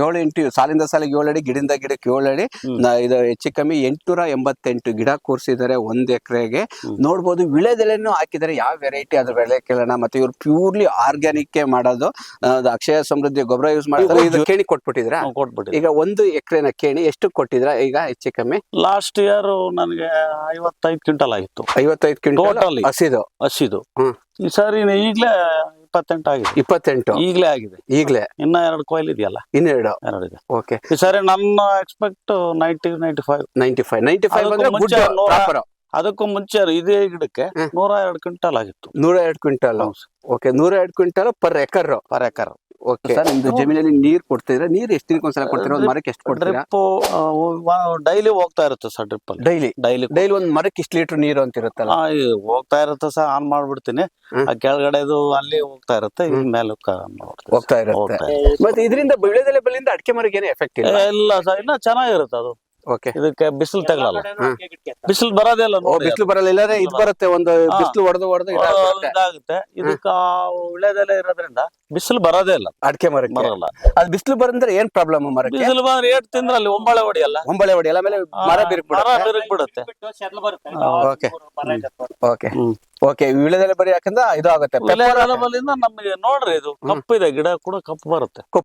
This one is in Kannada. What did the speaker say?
ಏಳು ಎಂಟು ಸಾಲಿಂದ ಸಾಲಿಗೆ ಏಳು ಅಡಿ ಗಿಡದಿಂದ ಗಿಡಕ್ಕೆ ಏಳು ಅಡಿ ಇದು ಹೆಚ್ಚು ಕಮ್ಮಿ ಎಂಟುನೂರ ಎಂಬತ್ತೆಂಟು ಗಿಡ ಕೂರಿಸಿದ್ದಾರೆ ಒಂದ್ ಎಕರೆಗೆ. ನೋಡ್ಬೋದು ವಿಳೆದೆಲೆನೂ ಹಾಕಿದ್ದಾರೆ. ಯಾವ ವೆರೈಟಿ ಅದ್ರ ಬೆಳೆ ಕೇಳೋಣ. ಮತ್ತೆ ಇವ್ರು ಪ್ಯೂರ್ಲಿ ಆರ್ಗ್ಯಾನಿಕ್ ಮಾಡೋದು. ಅಕ್ಷಯ ಸಮೃದ್ಧಿ ಗೊಬ್ಬರ ಯೂಸ್ ಮಾಡ್ತಾರೆ. ಇದು ಕೇಣಿ ಕೊಟ್ಬಿಟ್ಟಿದ್ರ ಕೊಟ್ಬಿಟ್ಟು ಈಗ ಒಂದು ಎಕರೆನ ಕೇಣಿ ಎಷ್ಟು ಕೊಟ್ಟಿದ್ರ ಈಗ ಹೆಚ್ಚು ಕಮ್ಮಿ? ಲಾಸ್ಟ್ ಇಯರ್ ನನಗೆ ಐವತ್ತೈದು ಕ್ವಿಂಟಲ್ ಆಗಿತ್ತು. ಐವತ್ತೈದು ಕ್ವಿಂಟಲ್. ಹಸಿದು. ಹಸಿದು. ಹ್ಮ್. ಈ ಸಾರಿ ಈಗ್ಲೇ ಇಪ್ಪತ್ತೆಂಟು ಆಗಿದೆ. ಇಪ್ಪತ್ತೆಂಟು. ಈಗಲೇ ಆಗಿದೆ. ಈಗಲೇ. ಇನ್ನ ಎರಡು ಕೊಯ್ಲ್ ಇದೆಯಲ್ಲ? ಇನ್ನೆರಡು. ಇದೆ. ಓಕೆ ಸರಿ ನನ್ನ expect ninety ninety five ninety five ninety five ಅದಕ್ಕೂ ಮುಂಚೆ ನೂರ- ಅದಕ್ಕೂ ಮುಂಚೆ ಇದೇ ಗಿಡಕ್ಕೆ ನೂರ ಎರಡು ಕ್ವಿಂಟಲ್ ಆಗಿತ್ತು. ನೂರ ಎರಡು ಕ್ವಿಂಟಲ್. ಓಕೆ ನೂರ ಎರಡು quintal per acre. Per acre. Sir ನಿಮ್ದು ಜಮೀನಲ್ಲಿ ನೀರ್ ಕೊಡ್ತಿದ್ರೆ ನೀರ್ ಎಷ್ಟು ಸಲ ಕೊಡ್ತೀರಾ? ಒಂದ್ ಮರಕ್ಕೆ ಎಷ್ಟು ಕೊಡ್ತೀರಾ? ಡ್ರಿಪ್ ಡೈಲಿ ಹೋಗ್ತಾ ಇರುತ್ತೆ ಸರ್ ಡ್ರಿಪ್ ಅಲ್ಲಿ ಡೈಲಿ ಡೈಲಿ ಡೈಲಿ ಒಂದ್ ಮರಕ್ಕೆ ಇಷ್ಟು ಲೀಟರ್ ನೀರು ಅಂತ ಇರುತ್ತಲ್ಲ ಹೋಗ್ತಾ ಇರುತ್ತೆ ಸರ್ ಆನ್ ಮಾಡ್ಬಿಡ್ತೀನಿ. ಆ ಕೆಳಗಡೆದು ಅಲ್ಲಿ ಹೋಗ್ತಾ ಇರುತ್ತೆ ಇದ್ ಮೇಲೆ ಹೋಗ್ತಾ. ಇರುತ್ತೆ. ಮತ್ತೆ ಇದರಿಂದ ಬೆಳೆದೆಲೆ ಬಲ್ಲಿಂದ ಅಡಿಕೆ ಮರಕ್ಕೆ ಏನೇ ಎಫೆಕ್ಟ್ ಇಲ್ಲ? ಇಲ್ಲ ಸರ್ ಇನ್ನ ಚೆನ್ನಾಗಿರುತ್ತೆ ಅದು. ಓಕೆ ಇದಕ್ಕೆ ಬಿಸಿಲು ತಗಲಲ್ಲ. ಬಿಸಿಲು ಬರೋದೇ ಇಲ್ಲ ನೋಡಿ ಬಿಸಿಲು ಬರಲ್ಲ ಇಲ್ಲಾಂದ್ರೆ ಇದು ಬರುತ್ತೆ ಒಂದು. ಬಿಸಿಲು ಹೊಡೆದು ಹೊಡೆದು ಇದಾಗುತ್ತೆ. ಇದಕ್ಕ ಉಳೆದೆಲೆ ಇರೋದ್ರಿಂದ ಬಿಸಿಲು ಬರೋದೇ ಇಲ್ಲ. ಅಡಿಕೆ ಮರಕ್ಕೆ. ಬರಲ್ಲ. ಅದು ಬಿಸಿಲು ಬರಂದ್ರೆ ಏನ್ ಪ್ರಾಬ್ಲಮ್ ಮರ ಬಿಸಿಲು ಬಂದ್ರೆ ಏಟ್ ತಿಂದ್ರೆ ಅಲ್ಲಿ ಒಂಬಳೆ ಹೊಡಿಯಲ್ಲ? ಒಂಬಳೆ ಹೊಡೆಯಲ್ಲ ಆಮೇಲೆ ಮರ ಬಿರುಕ್ ಮರ ಬಿಡುತ್ತೆ ಬಿರುಕು ಬಿಡುತ್ತೆ ಓಕೆ. ಓಕೆ. ಓಕೆ ವಿಳೆದೆಲೆ ಬರೀ ಯಾಕಂದ್ರೆ ಇದು ಆಗುತ್ತೆ ನಮಗೆ ನೋಡ್ರಿ ಇದು ಕಪ್ಪು ಇದೆ ಗಿಡ ಕೂಡ ಕಪ್ಪು ಬರುತ್ತೆ.